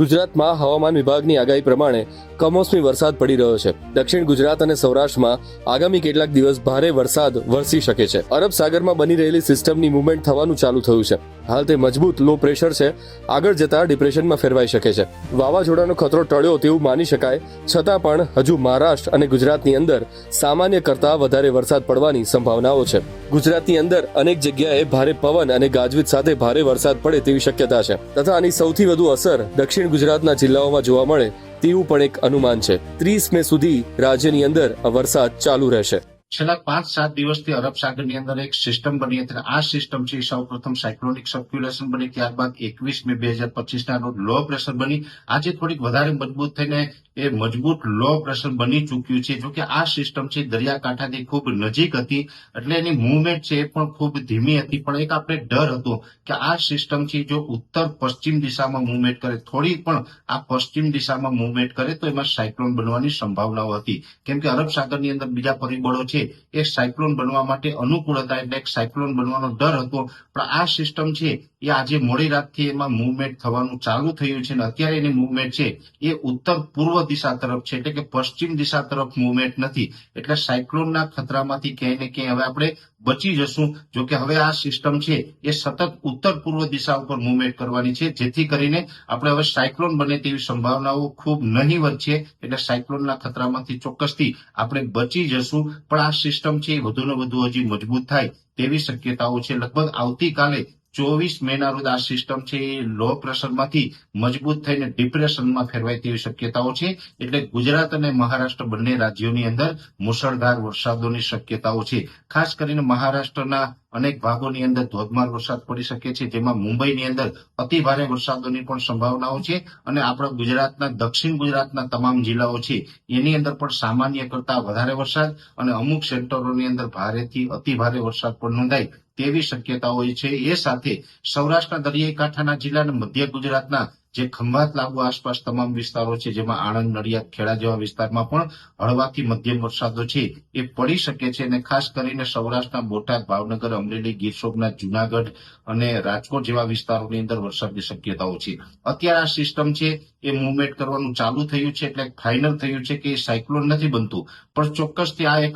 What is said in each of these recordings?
ગુજરાતમાં હવામાન વિભાગની આગાહી પ્રમાણે કમોસમી વરસાદ પડી રહ્યો છે. દક્ષિણ ગુજરાત અને સૌરાષ્ટ્રમાં આગામી કેટલાક દિવસ ભારે વરસાદ વરસી શકે છે. અરબ સાગરમાં બની રહેલી સિસ્ટમની મુવમેન્ટ થવાનું ચાલુ થયું છે. હાલ તે મજબૂત લો પ્રેશર છે. આગળ જતા ડિપ્રેશનમાં ફેરવાઈ શકે છે. વાવાઝોડાનો ખતરો ટળ્યો તેવું માની શકાય. છતાં પણ હજુ મહારાષ્ટ્ર અને ગુજરાતની અંદર સામાન્ય કરતા વધારે વરસાદ પડવાની સંભાવનાઓ છે. ગુજરાતની અંદર અનેક જગ્યાએ ભારે પવન અને ગાજવીજ સાથે ભારે વરસાદ પડે તેવી શક્યતા છે. તથા આની સૌથી વધુ અસર દક્ષિણ ગુજરાતના જિલ્લાઓમાં જોવા મળે તેવું પણ એક અનુમાન છે. ત્રીસ મે સુધી રાજ્યની અંદર આ વરસાદ ચાલુ રહેશે. છેલ્લા પાંચ સાત દિવસથી અરબ સાગરની અંદર એક સિસ્ટમ બની હતી આ સિસ્ટમ છે સૌ પ્રથમ સાયક્લોનિક સર્ક્યુલેશન બની. ત્યારબાદ એકવીસ મે બે હજાર પચીસ ના રોજ લો પ્રેશર બની. આજે થોડીક વધારે મજબૂત થઈને એ મજબૂત લો પ્રેશર બની ચૂક્યું છે. જોકે આ સિસ્ટમ છે દરિયાકાંઠાથી ખૂબ નજીક હતી એટલે એની મુવમેન્ટ છે એ પણ ખૂબ ધીમી હતી. પણ એક આપણે ડર હતો કે આ સિસ્ટમ છે જો ઉત્તર પશ્ચિમ દિશામાં મુવમેન્ટ કરે, થોડી પણ આ પશ્ચિમ દિશામાં મુવમેન્ટ કરે તો એમાં સાયક્લોન બનવાની સંભાવનાઓ હતી. કેમ કે અરબ સાગરની અંદર બીજા પરિબળો છે એ સાયક્લોન બનવા માટે અનુકૂળ એટલે સાયક્લોન બનવાનો ડર હતો. પણ આ સિસ્ટમ છે એ આજે મોડી રાતથી એમાં મુવમેન્ટ થવાનું ચાલુ થયું છે અને અત્યારે એની મુવમેન્ટ છે એ ઉત્તર પૂર્વ દિશા તરફ છે. એટલે કે પશ્ચિમ દિશા તરફ મુવમેન્ટ નથી. એટલે સાયક્લોનના ખતરામાંથી ક્યાંય ને ક્યાંય હવે આપણે બચી જશું. જો કે હવે આ સિસ્ટમ છે એ સતત ઉત્તર પૂર્વ દિશા ઉપર મુવમેન્ટ કરવાની છે. જેથી કરીને આપણે હવે સાયક્લોન બને તેવી સંભાવનાઓ ખૂબ નહીવત છે. એટલે સાયક્લોનના ખતરામાંથી ચોક્કસથી આપણે બચી જશું. પણ આ સિસ્ટમ છે એ વધુ ને વધુ હજી મજબૂત થાય તેવી શક્યતાઓ છે. લગભગ આવતીકાલે ચોવીસ મેના રોજ આ સિસ્ટમ છે, એ લો પ્રેશરમાંથી મજબૂત થઈને ડિપ્રેશનમાં ફેરવાય તેવી શક્યતાઓ છે. એટલે ગુજરાત અને મહારાષ્ટ્ર બંને રાજ્યોની અંદર મુશળધાર વરસાદોની શક્યતાઓ છે. ખાસ કરીને મહારાષ્ટ્રના અનેક ભાગોની અંદર ધોધમાર વરસાદ પડી શકે છે, જેમાં મુંબઈની અંદર અતિ ભારે વરસાદોની પણ સંભાવનાઓ છે અને આપણા ગુજરાતના, દક્ષિણ ગુજરાતના તમામ જિલ્લાઓ છે, એની અંદર પણ સામાન્ય કરતા વધારે વરસાદ અને અમુક સેક્ટરોની અંદર ભારેથી અતિ ભારે વરસાદ પણ નોંધાય તેવી શક્યતાઓ છે. એ સાથે સૌરાષ્ટ્રના દરિયાઈ કાંઠાના જિલ્લા અને મધ્ય ગુજરાતના જે ખંભાત લાગુ આસપાસ તમામ વિસ્તારો છે, જેમાં આણંદ, નડિયાદ, ખેડા જેવા વિસ્તારમાં પણ હળવાથી મધ્યમ વરસાદો છે. એ પડી શકે છે અને ખાસ કરીને સૌરાષ્ટ્રના બોટાદ, ભાવનગર, અમરેલી, ગીર સોમનાથ, જુનાગઢ અને રાજકોટ જેવા વિસ્તારોની અંદર વરસાદની શક્યતાઓ છે. અત્યારે આ સિસ્ટમ છે, એ મુવમેન્ટ કરવાનું ચાલુ થયું છે, એટલે ફાઇનલ થયું છે કે સાયક્લોન નથી બનતું. પણ ચોક્કસથી આ એક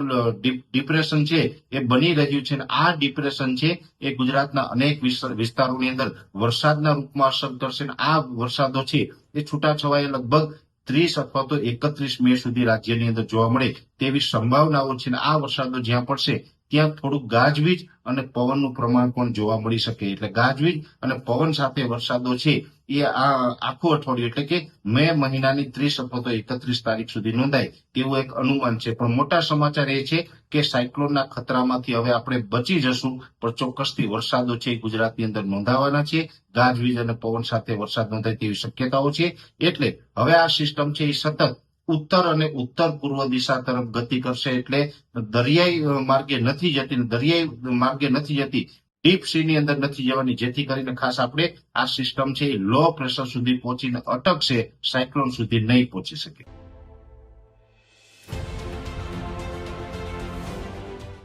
ડિપ્રેશન છે, એ બની રહ્યું છે અને આ ડિપ્રેશન છે, એ ગુજરાતના અનેક વિસ્તારોની અંદર વરસાદના રૂપમાં અસર કરશે આ વરસાદો છે એ છૂટાછવાયા લગભગ ત્રીસ અથવા તો એકત્રીસ મે સુધી રાજ્યની અંદર જોવા મળે તેવી સંભાવનાઓ છે અને આ વરસાદો જ્યાં પડશે ત્યાં થોડુંક ગાજવીજ અને પવનનું પ્રમાણ પણ જોવા મળી શકે. એટલે ગાજવીજ અને પવન સાથે વરસાદો છે એ આખું અઠવાડિયું એટલે કે મે મહિનાની ત્રીસ અથવા તો એકત્રીસ તારીખ સુધી નોંધાય તેવું એક અનુમાન છે. પણ મોટા સમાચાર એ છે કે સાયક્લોનના ખતરામાંથી હવે આપણે બચી જશું, પણ ચોક્કસથી વરસાદો છે ગુજરાતની અંદર નોંધાવાના છે. ગાજવીજ અને પવન સાથે વરસાદ નોંધાય તેવી શક્યતાઓ છે. એટલે હવે આ સિસ્ટમ છે એ સતત ઉત્તર અને ઉત્તર પૂર્વ દિશા તરફ ગતિ કરશે એટલે દરિયાઈ માર્ગે નથી જતી દરિયાઈ માર્ગે નથી જતી ડીપની અંદર નથી જવાની. જેથી કરીને ખાસ આપણે આ સિસ્ટમ છે લો પ્રેશર સુધી પહોંચીને અટકશે, સાયક્લોન સુધી નહીં પહોંચી શકે.